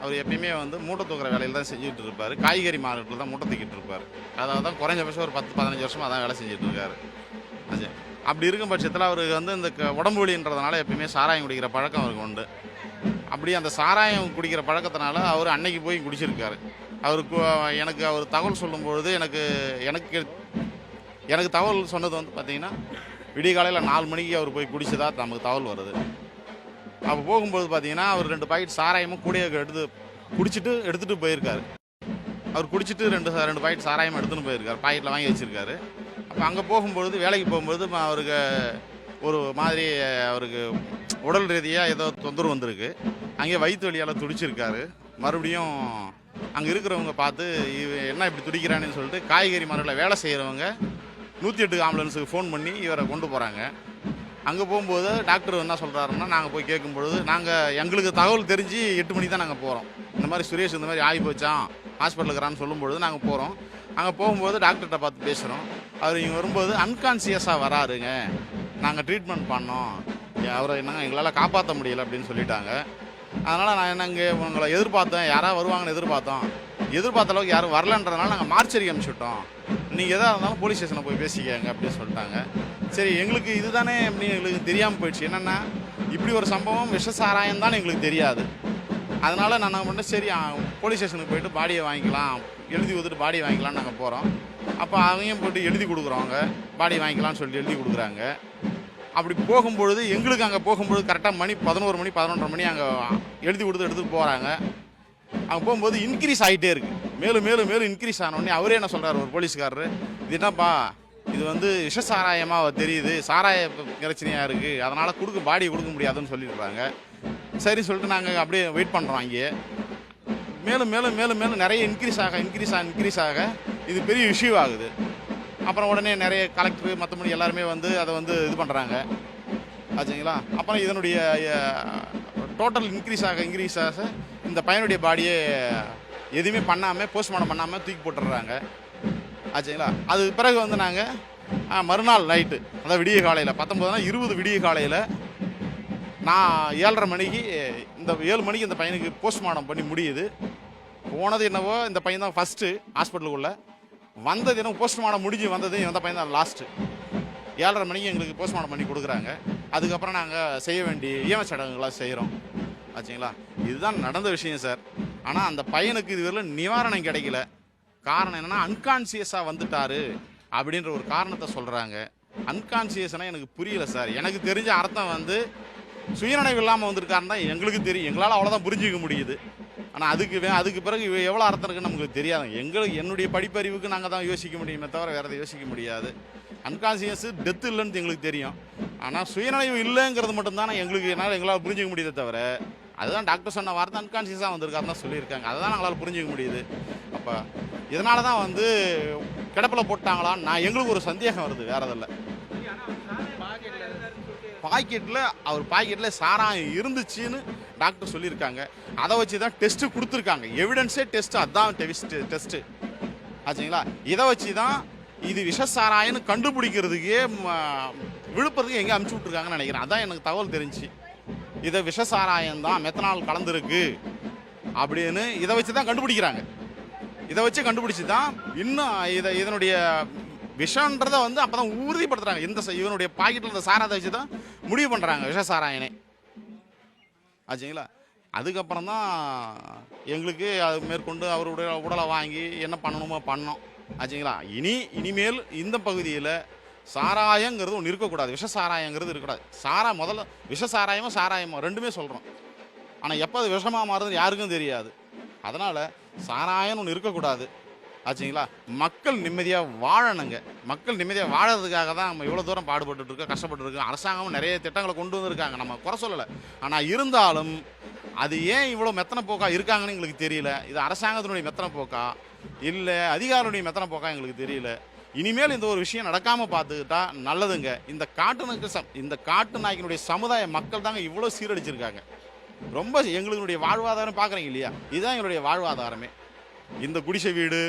அவர் எப்பயுமே வந்து மூட்டை தூக்குற வேலையில் தான் செஞ்சுட்டு இருப்பார். காய்கறி மார்க்கெட்டில் தான் மூட்டை தூக்கிட்டு இருப்பார். அதாவது தான் குறைஞ்சபட்சம் ஒரு பத்து பதினஞ்சு வருஷமாக அதான் வேலை செஞ்சுட்டு இருக்காரு. அப்படி இருக்கும் பட்சத்தில் அவருக்கு வந்து இந்த க- உடம்பு வலின்றதுனால எப்பயுமே சாராயம் குடிக்கிற பழக்கம் அவருக்கு உண்டு. அப்படி அந்த சாராயம் குடிக்கிற பழக்கத்தினால அவர் அன்னைக்கு போய் குடிச்சிருக்காரு. அவருக்கு எனக்கு அவர் தகவல் சொல்லும்பொழுது எனக்கு எனக்கு எனக்கு தகவல் சொன்னது வந்து பார்த்திங்கன்னா விடிய காலையில் நாலு மணிக்கு அவர் போய் குடிச்சதா நமக்கு தகவல் வருது. அப்போ போகும்போது பார்த்தீங்கன்னா அவர் ரெண்டு பாக்கெட் சாராயமும் கூடயே எடுத்து குடிச்சிட்டு எடுத்துகிட்டு போயிருக்காரு. அவர் குடிச்சிட்டு ரெண்டு ரெண்டு பாக்கெட் சாராயம் எடுத்துன்னு போயிருக்காரு. பாக்கெட்டில் வாங்கி வச்சுருக்காரு. அப்போ அங்கே போகும்பொழுது வேலைக்கு போகும்போது அவருக்கு ஒரு மாதிரி அவருக்கு உடல் ரீதியாக ஏதோ தொந்தரவு வந்திருக்கு. அங்கேயே வயிற்று வலியால் துடிச்சிருக்காரு. மறுபடியும் அங்கே இருக்கிறவங்க பார்த்து இவ என்ன இப்படி துடிக்கிறானேன்னு சொல்லிட்டு காய்கறி மரத்தில் வேலை செய்கிறவங்க நூற்றி எட்டு ஆம்புலன்ஸுக்கு ஃபோன் பண்ணி இவரை கொண்டு போகிறாங்க அங்கே போகும்போது டாக்டர் என்ன சொல்கிறாருன்னா நாங்கள் போய் கேட்கும்பொழுது நாங்கள் எங்களுக்கு தகவல் தெரிஞ்சு எட்டு மணிக்கு தான் நாங்கள் போகிறோம் இந்த மாதிரி சுரேஷ் இந்த மாதிரி ஆகி போச்சான் ஹாஸ்பிட்டலுக்கு இருக்கிறான்னு சொல்லும்பொழுது நாங்கள் போகிறோம் அங்கே போகும்போது டாக்டர்கிட்ட பார்த்து பேசுகிறோம் அவர் இங்கே வரும்போது அன்கான்சியஸாக வராருங்க. நாங்கள் ட்ரீட்மெண்ட் பண்ணோம். அவரை என்னங்க எங்களால் காப்பாற்ற முடியல அப்படின்னு சொல்லிட்டாங்க. அதனால் நான் என்னங்க உங்களை எதிர்பார்த்தேன். யாராவது வருவாங்கன்னு எதிர்பார்த்தோம். எதிர்பார்த்த அளவுக்கு யாரும் வரலன்றதுனால நாங்கள் மார்ச்சரிக்கு அனுப்பிச்சுட்டோம். நீங்கள் எதாக இருந்தாலும் போலீஸ் ஸ்டேஷனில் போய் பேசிக்கங்க அப்படின்னு சொல்லிட்டாங்க. சரி எங்களுக்கு இதுதானே அப்படின்னு எங்களுக்கு தெரியாமல் போயிடுச்சு. என்னென்னா இப்படி ஒரு சம்பவம் விஷ சாராயம் தான் எங்களுக்கு தெரியாது. அதனால் நான் என்ன பண்ணேன் சரி போலீஸ் ஸ்டேஷனுக்கு போயிட்டு பாடியை வாங்கிக்கலாம். எழுதி கொடுத்துட்டு பாடியை வாங்கிக்கலாம்னு நாங்கள் போகிறோம் அப்போ அவங்கயும் போயிட்டு எழுதி கொடுக்குறவங்க பாடி வாங்கிக்கலாம்னு சொல்லிட்டு எழுதி கொடுக்குறாங்க. அப்படி போகும்பொழுது எங்களுக்கு அங்கே போகும்பொழுது கரெக்டாக மணி பதினோரு மணி பதினொன்றரை மணி அங்கே எழுதி கொடுத்து எடுத்துகிட்டு போகிறாங்க அங்கே போகும்போது இன்க்ரீஸ் ஆகிட்டே இருக்கு. மேலும் மேலும் மேலும் இன்க்ரீஸ் ஆனோடனே அவரே என்ன சொல்கிறார் ஒரு போலீஸ்காரரு இது என்னப்பா இது வந்து விஷ சாராயமாக தெரியுது. சாராய பிரச்சனையாக இருக்குது அதனால் கொடுக்க பாடி கொடுக்க முடியாதுன்னு சொல்லிடுறாங்க சரி சொல்லிட்டு நாங்கள் அப்படியே வெயிட் பண்ணுறோம் அங்கேயே. மேலும் மேலும் மேலும் மேலும் நிறைய இன்க்ரீஸ் ஆக இன்க்ரீஸ் ஆக இன்க்ரீஸ் ஆக இது பெரிய இஷ்யூ ஆகுது. அப்புறம் உடனே நிறைய கலெக்டர் மற்றபடி எல்லாருமே வந்து அதை வந்து இது பண்ணுறாங்க ஆச்சுங்களா? அப்புறம் இதனுடைய டோட்டல் இன்க்ரீஸ் ஆக இன்க்ரீஸ் ஆக இந்த பையனுடைய பாடியே எதுவுமே பண்ணாமல் போஸ்ட்மார்ட்டம் பண்ணாமல் தூக்கி போட்டுடுறாங்க. ஆச்சுங்களா? அது பிறகு வந்து நாங்கள் மறுநாள் நைட்டு அதாவது விடிய காலையில் பத்தொம்போதுனா இருபது விடிய காலையில் நான் ஏழரை மணிக்கு இந்த ஏழு மணிக்கு இந்த பையனுக்கு போஸ்ட்மார்ட்டம் பண்ணி முடியுது. போனது என்னவோ இந்த பையன் தான் ஃபஸ்ட்டு ஹாஸ்பிட்டலுக்குள்ளே வந்தது என்ன போஸ்ட்மார்ட்டம் முடிஞ்சு வந்தது இந்த பையன் தான் லாஸ்ட்டு ஏழரை மணிக்கு எங்களுக்கு போஸ்ட்மார்ட்டம் பண்ணி கொடுக்குறாங்க. அதுக்கப்புறம் நாங்கள் செய்ய வேண்டிய ஈம சடங்குகளாக செய்கிறோம் ஆச்சுங்களா? இதுதான் நடந்த விஷயம் சார் ஆனால் அந்த பையனுக்கு இதுவரையிலும் நிவாரணம் கிடைக்கல. காரணம் என்னென்னா அன்கான்சியஸாக வந்துட்டாரு அப்படின்ற ஒரு காரணத்தை சொல்கிறாங்க அன்கான்சியஸ்னால் எனக்கு புரியல சார். எனக்கு தெரிஞ்ச அர்த்தம் வந்து சுயநினைவு இல்லாமல் வந்திருக்காருன்னு தான் எங்களுக்கு தெரியும். எங்களால் அவ்வளோதான் புரிஞ்சிக்க முடியுது. ஆனால் அதுக்கு வே- அதுக்கு பிறகு இவ- எவ்வளோ அர்த்தம் இருக்குன்னு நமக்கு தெரியாது. எங்களுக்கு என்னுடைய படிப்பறிவுக்கு நாங்கள் தான் யோசிக்க முடியுமே தவிர வேறு எதை யோசிக்க முடியாது. அன்கான்சியஸ் டெத் இல்லைன்னு எங்களுக்கு தெரியும். ஆனால் சுயநினைவு இல்லைங்கிறது மட்டும்தானே எங்களுக்கு என்னால் எங்களால் புரிஞ்சிக்க முடியுதே தவிர அதுதான் டாக்டர் சொன்ன வார்த்தை அன்கான்சியஸாக வந்திருக்காருன்னு தான் சொல்லியிருக்காங்க. அதை தான் எங்களால் புரிஞ்சிக்க முடியுது. அப்போ இதனால தான் வந்து கிடப்பில் போட்டாங்களான்னு நான் எங்களுக்கு ஒரு சந்தேகம் வருது வேற இதில் பாக்கெட்டில் அவர் பாக்கெட்டில் சாராயம் இருந்துச்சுன்னு டாக்டர் சொல்லியிருக்காங்க. அதை வச்சு தான் டெஸ்ட்டு கொடுத்துருக்காங்க. எவிடன்ஸே டெஸ்ட்டு அதான் டெஸ்ட்டு டெஸ்ட்டு ஆச்சுங்களா? இதை வச்சு தான் இது விஷசாராயம்னு கண்டுபிடிக்கிறதுக்கே ம, விழுப்புரத்துக்கு எங்கே அமுச்சு விட்ருக்காங்கன்னு நினைக்கிறேன். அதான் எனக்கு தகவல் தெரிஞ்சு. இதை விஷ சாராயம் தான் மெத்தனால் கலந்துருக்கு அப்படின்னு இதை வச்சு தான் கண்டுபிடிக்கிறாங்க. இதை வச்சு கண்டுபிடிச்சி தான் இன்னும் இதை இதனுடைய விஷன்றதை வந்து அப்போ தான் உறுதிப்படுத்துகிறாங்க இந்த ச- இவனுடைய பாக்கெட்டில் இந்த சாராயத்தை வச்சு தான் முடிவு பண்ணுறாங்க விஷ சாராயனே ஆச்சுங்களா? அதுக்கப்புறம் தான் எங்களுக்கு அது மேற்கொண்டு அவருடைய உடலை வாங்கி என்ன பண்ணணுமோ பண்ணோம். ஆச்சுங்களா? இனி இனிமேல் இந்த பகுதியில் சாராயங்கிறது ஒன்று இருக்கக்கூடாது. விஷ சாராயங்கிறது இருக்கக்கூடாது. சாரா முதல்ல விஷ சாராயமோ சாராயமோ ரெண்டுமே சொல்கிறோம் ஆனால் எப்போ அது விஷமாக மாறுதுன்னு யாருக்கும் தெரியாது. அதனால் சாராயம்னு ஒன்று இருக்கக்கூடாது. ஆச்சுங்களா? மக்கள் நிம்மதியாக வாழணுங்க. மக்கள் நிம்மதியாக வாழறதுக்காக தான் நம்ம இவ்வளோ தூரம் பாடுபட்டுட்டு இருக்கோம் கஷ்டப்பட்டு இருக்கோம். அரசாங்கமும் நிறைய திட்டங்களை கொண்டு வந்திருக்காங்க. நம்ம குறை சொல்லலை. ஆனால் இருந்தாலும் அது ஏன் இவ்வளோ மெத்தனை போக்கா இருக்காங்கன்னு எங்களுக்கு தெரியல. இது அரசாங்கத்தினுடைய மெத்தனை போக்கா இல்லை அதிகாரியுடைய மெத்தனை போக்கா எங்களுக்கு தெரியல. இனிமேல் இந்த ஒரு விஷயம் நடக்காமல் பார்த்துக்கிட்டா நல்லதுங்க. இந்த காட்டு சம் இந்த காட்டு நாய்க்கினுடைய சமுதாய மக்கள் தாங்க இவ்வளோ சீரடிச்சிருக்காங்க. ரொம்ப எங்களுடைய வாழ்வாதாரம் பார்க்குறீங்க இல்லையா? இதுதான் எங்களுடைய வாழ்வாதாரமே. இந்த குடிசை வீடு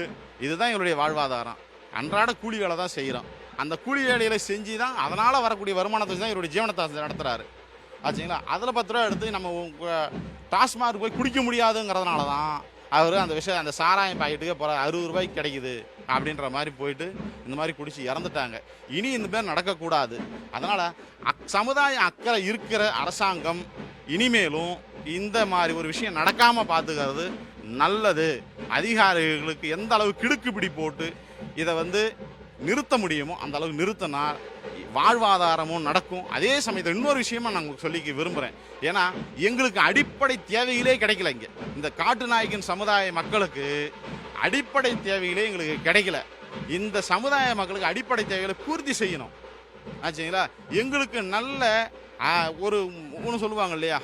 இதுதான் எங்களுடைய வாழ்வாதாரம். அன்றாட கூலி வேலை தான் செய்கிறோம் அந்த கூலி வேலைகளை செஞ்சு தான் அதனால் வரக்கூடிய வருமானத்தை வச்சு தான் என்னுடைய ஜீவனத்தை நடத்துகிறாரு ஆச்சுங்களா? அதில் பத்து ரூபா எடுத்து நம்ம டாஸ்மாக் போய் குடிக்க முடியாதுங்கிறதுனால தான் அவர் அந்த விஷயம் அந்த சாராயம் பாக்கெட்டுக்கே போகிற அறுபது ரூபாய்க்கு கிடைக்குது அப்படின்ற மாதிரி போயிட்டு இந்த மாதிரி குடிச்சு இறந்துட்டாங்க. இனி இந்த மாதிரி நடக்கக்கூடாது. அதனால் அக் சமுதாய அக்கறை இருக்கிற அரசாங்கம் இனிமேலும் இந்த மாதிரி ஒரு விஷயம் நடக்காமல் பார்த்துக்கிறது நல்லது. அதிகாரிகளுக்கு எந்த அளவு கிடுக்குப்பிடி போட்டு இதை வந்து நிறுத்த முடியுமோ அந்த அளவு நிறுத்தினா வாழ்வாதாரமும் நடக்கும். அதே சமயத்தில் இன்னொரு விஷயமா நான் உங்களுக்கு சொல்லிக்க விரும்புகிறேன் ஏன்னா எங்களுக்கு அடிப்படை தேவைகளே கிடைக்கல இங்கே. இந்த காட்டு நாயக்கன் சமுதாய மக்களுக்கு அடிப்படை தேவைகளே எங்களுக்கு கிடைக்கல. இந்த சமுதாய மக்களுக்கு அடிப்படை தேவைகளை பூர்த்தி செய்யணும். ஆச்சுங்களா? எங்களுக்கு நல்ல ஒரு ஒன்று சொல்லுவாங்க இல்லையா?